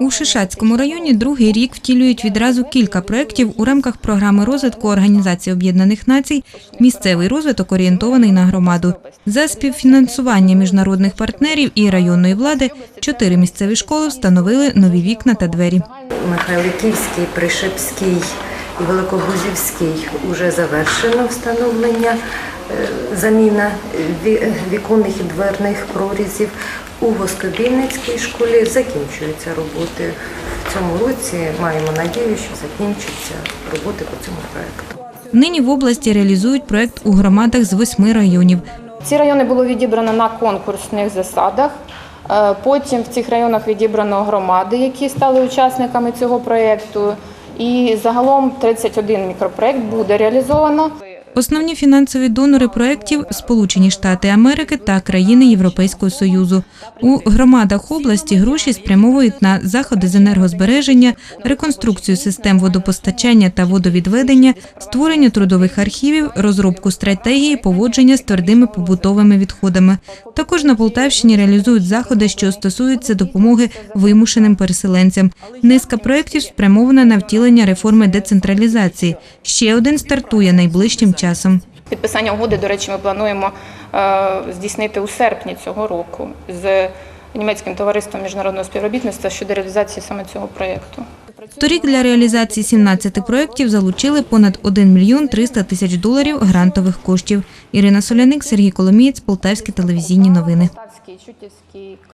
У Шишацькому районі другий рік втілюють відразу кілька проєктів у рамках програми розвитку Організації Об'єднаних Націй Місцевий розвиток орієнтований на громаду. За співфінансування міжнародних партнерів і районної влади чотири місцеві школи встановили нові вікна та двері. Михайликівський, Пришипський і Великогузівський вже завершено встановлення, е, заміна віконних і дверних прорізів. У Воскобійницькій школі закінчуються роботи. В цьому році маємо надію, що закінчаться роботи по цьому проекту. Нині в області реалізують проєкт у громадах з восьми районів. Ці райони було відібрано на конкурсних засадах. Е, Потім в цих районах відібрано громади, які стали учасниками цього проєкту. І загалом 31 мікропроєкт буде реалізовано. Основні фінансові донори проєктів – Сполучені Штати Америки та країни Європейського Союзу. У громадах області гроші спрямовують на заходи з енергозбереження, реконструкцію систем водопостачання та водовідведення, створення трудових архівів, розробку стратегії поводження з твердими побутовими відходами. Також на Полтавщині реалізують заходи, що стосуються допомоги вимушеним переселенцям. Низка проєктів спрямована на втілення реформи децентралізації. Ще один стартує найближчим часом. Підписання угоди, до речі, ми плануємо е, здійснити у серпні цього року з німецьким товариством міжнародного співробітництва щодо реалізації саме цього проєкту. Торік для реалізації 17 проєктів залучили понад 1 мільйон 300 тисяч доларів грантових коштів. Ірина Соляник, Сергій Коломієць, Полтавські телевізійні новини.